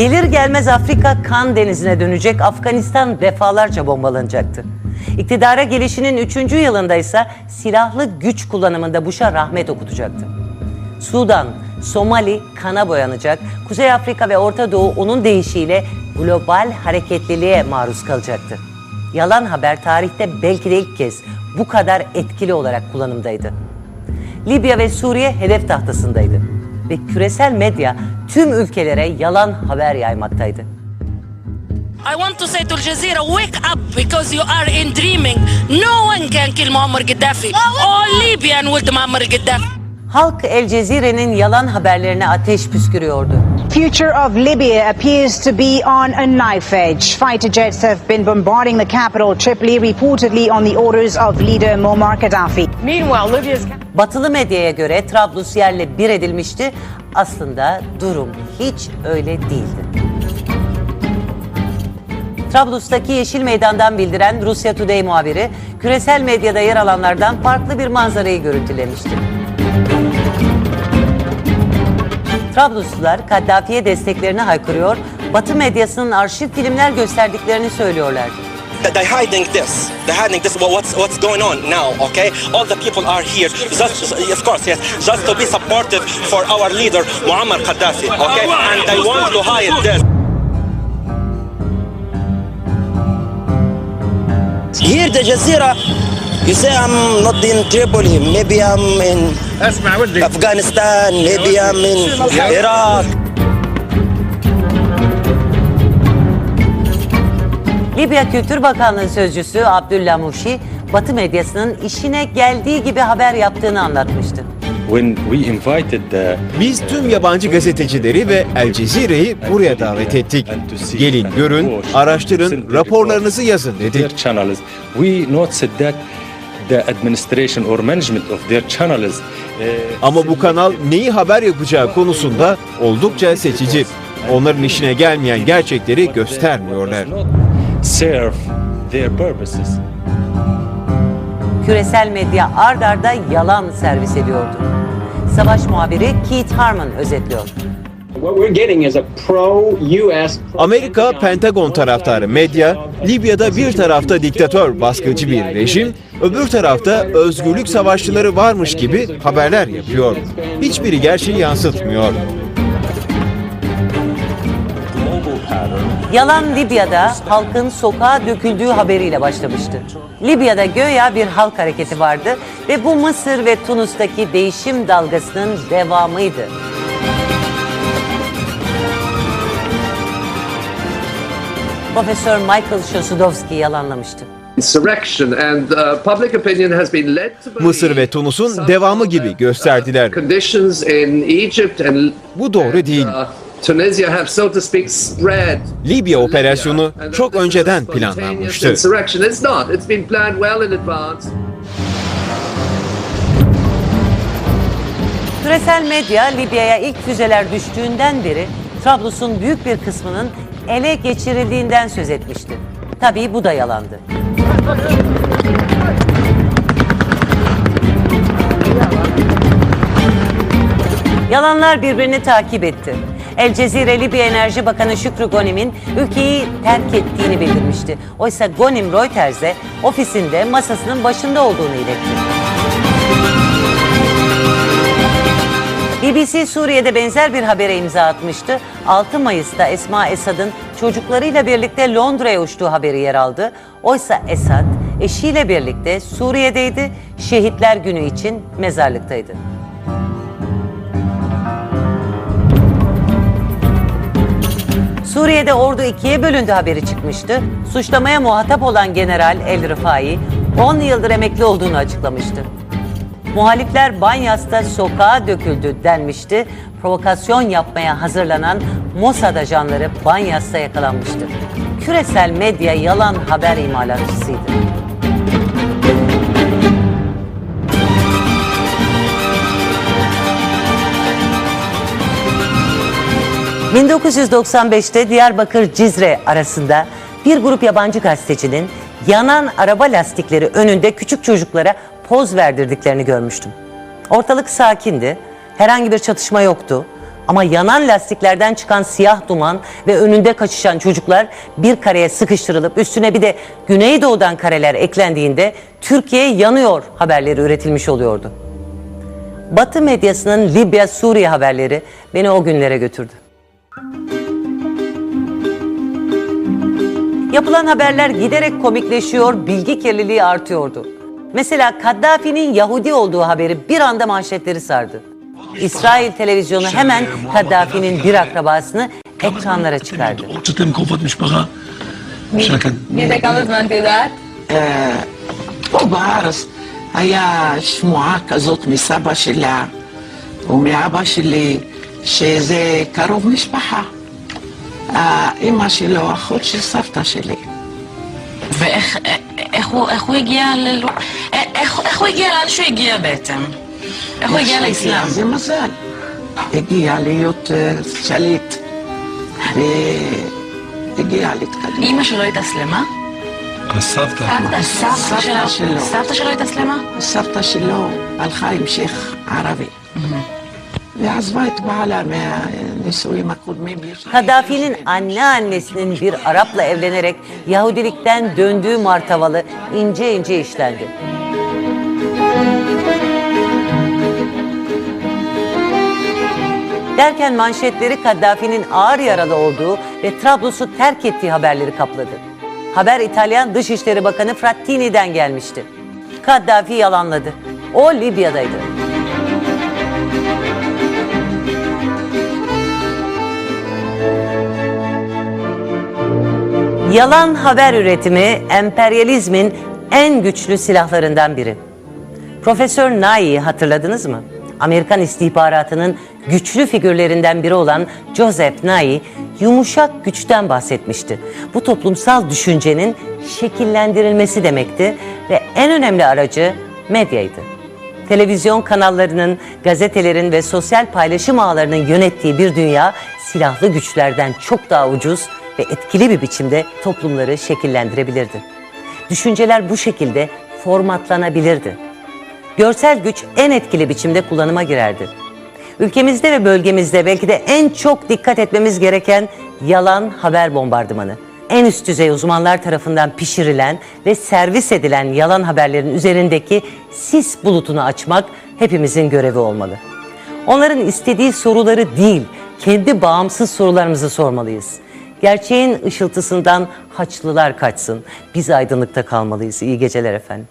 Gelir gelmez Afrika kan denizine dönecek, Afganistan defalarca bombalanacaktı. İktidara gelişinin 3. yılında ise silahlı güç kullanımında Bush'a rahmet okutacaktı. Sudan, Somali kana boyanacak, Kuzey Afrika ve Orta Doğu onun deyişiyle global hareketliliğe maruz kalacaktı. Yalan haber tarihte belki de ilk kez bu kadar etkili olarak kullanımdaydı. Libya ve Suriye hedef tahtasındaydı ve küresel medya tüm ülkelere yalan haber yaymaktaydı. I want to say to Al Jazeera, wake up because you are in dreaming. No one can kill Muammar Gaddafi. All Libyan with Muammar Gaddafi. Halk El Cezire'nin yalan haberlerine ateş püskürüyordu. Future of Libya appears to be on a knife edge. Fighter jets have been bombarding the capital, Tripoli, reportedly on the orders of leader Muammar Gaddafi. Meanwhile, Libya's Batılı medyaya göre Trablus yerle bir edilmişti. Aslında durum hiç öyle değildi. Trablus'taki Yeşil Meydan'dan bildiren Rusya Today muhabiri küresel medyada yer alanlardan farklı bir manzarayı görüntülemişti. Trabluslular Kaddafi'ye desteklerini haykırıyor, Batı medyasının arşiv filmler gösterdiklerini söylüyorlardı. They're hiding this. They're hiding this. Well, what's what's going on now? Okay, all the people are here. Just, of course, yes, just to be supportive for our leader Muammar Gaddafi. Okay, and they want to hide this. Here, the Jazeera, you say I'm not in Tripoli. Maybe I'm in Afghanistan. Maybe I'm in Iraq. Libya Kültür Bakanlığı sözcüsü Abdullah Muşi, Batı medyasının işine geldiği gibi haber yaptığını anlatmıştı. when we invited the Biz tüm yabancı gazetecileri ve El Cezire'yi buraya davet ettik. Gelin, görün, araştırın, raporlarınızı yazın dedik. The administration or management of their channels uh, Ama bu kanal neyi haber yapacağı konusunda oldukça seçici. Onların işine gelmeyen gerçekleri göstermiyorlar. serve their purposes. Küresel medya ard arda yalan servis ediyordu. Savaş muhabiri Keith Harmon özetliyor. What we're getting is a pro-U.S. Amerika, Pentagon taraftarı medya, Libya'da bir tarafta diktatör baskıcı bir rejim, öbür tarafta özgürlük savaşçıları varmış gibi haberler yapıyor. Hiçbiri gerçeği yansıtmıyor. Yalan Libya'da halkın sokağa döküldüğü haberiyle başlamıştı. Libya'da göya bir halk hareketi vardı ve bu Mısır ve Tunus'taki değişim dalgasının devamıydı. Profesör Michael Shosudowski yalanlamıştı. uh, Mısır ve Tunus'un devamı gibi gösterdiler. and Bu doğru değil. uh, Libya operasyonu çok önceden planlanmıştı. Küresel medya Libya'ya ilk füzeler düştüğünden beri Trablus'un büyük bir kısmının ele geçirildiğinden söz etmişti. Tabii bu da yalandı. Yalanlar birbirini takip etti. El Cezire Libya Enerji Bakanı Şükrü Gonim'in ülkeyi terk ettiğini bildirmişti. Oysa Gonim Reuters'e ofisinde masasının başında olduğunu iletti. BBC Suriye'de benzer bir habere imza atmıştı. 6 Mayıs'ta Esma Esad'ın çocuklarıyla birlikte Londra'ya uçtuğu haberi yer aldı. Oysa Esad eşiyle birlikte Suriye'deydi, Şehitler Günü için mezarlıktaydı. Suriye'de ordu ikiye bölündü haberi çıkmıştı. Suçlamaya muhatap olan General El Rifai 10 yıldır emekli olduğunu açıklamıştı. Muhalifler Banyas'ta sokağa döküldü denmişti. Provokasyon yapmaya hazırlanan Mossad ajanları Banyas'ta yakalanmıştı. Küresel medya yalan haber imalatçısıydı. ...1995'te Diyarbakır Cizre arasında bir grup yabancı gazetecinin yanan araba lastikleri önünde küçük çocuklara poz verdirdiklerini görmüştüm. Ortalık sakindi, herhangi bir çatışma yoktu Ama yanan lastiklerden çıkan siyah duman ve önünde kaçışan çocuklar bir kareye sıkıştırılıp üstüne bir de Güneydoğu'dan kareler eklendiğinde Türkiye yanıyor haberleri üretilmiş oluyordu. Batı medyasının Libya-Suriye haberleri beni o günlere götürdü. Yapılan haberler giderek komikleşiyor, bilgi kirliliği artıyordu. Mesela Kaddafi'nin Yahudi olduğu haberi bir anda manşetleri sardı. İsrail televizyonu hemen Kaddafi'nin bir akrabasını ekranlara çıkardı. היה שמועה כזאת מסבא שלה ומאבא שלי שזה קרוב משפחה. אימא שלו, אחות של סבתא שלי. ואיך, איך הוא הגיע ל... אה, איך, הוא הגיע לאן שהוא הגיע בעצם? איך הוא הגיע לאסלאם? זה מזל. הגיע להיות אה, שליט. אה, הגיע להתקדם. אימא שלו התאסלמה? הסבתא. הסבתא שלו. סבתא שלו התאסלמה? הסבתא שלו הלכה עם שייח ערבי. ועזבה את בעלה מה... Öyleyse uyumak vurmayı bir. Şey Kaddafi'nin anneannesinin bir Arap'la evlenerek Yahudilikten döndüğü martavalı ince ince işlendi. Derken manşetleri Kaddafi'nin ağır yaralı olduğu ve Trablus'u terk ettiği haberleri kapladı. Haber İtalyan Dışişleri Bakanı Frattini'den gelmişti. Kaddafi yalanladı. O Libya'daydı. Yalan haber üretimi emperyalizmin en güçlü silahlarından biri. Profesör Nye'yi hatırladınız mı? Amerikan istihbaratının güçlü figürlerinden biri olan Joseph Nye, yumuşak güçten bahsetmişti. Bu toplumsal düşüncenin şekillendirilmesi demekti ve en önemli aracı medyaydı. Televizyon kanallarının, gazetelerin ve sosyal paylaşım ağlarının yönettiği bir dünya silahlı güçlerden çok daha ucuz ve etkili bir biçimde toplumları şekillendirebilirdi. Düşünceler bu şekilde formatlanabilirdi. Görsel güç en etkili biçimde kullanıma girerdi. Ülkemizde ve bölgemizde belki de en çok dikkat etmemiz gereken yalan haber bombardımanı. En üst düzey uzmanlar tarafından pişirilen ve servis edilen yalan haberlerin üzerindeki sis bulutunu açmak hepimizin görevi olmalı. Onların istediği soruları değil, kendi bağımsız sorularımızı sormalıyız. Gerçeğin ışıltısından haçlılar kaçsın. Biz aydınlıkta kalmalıyız. İyi geceler efendim.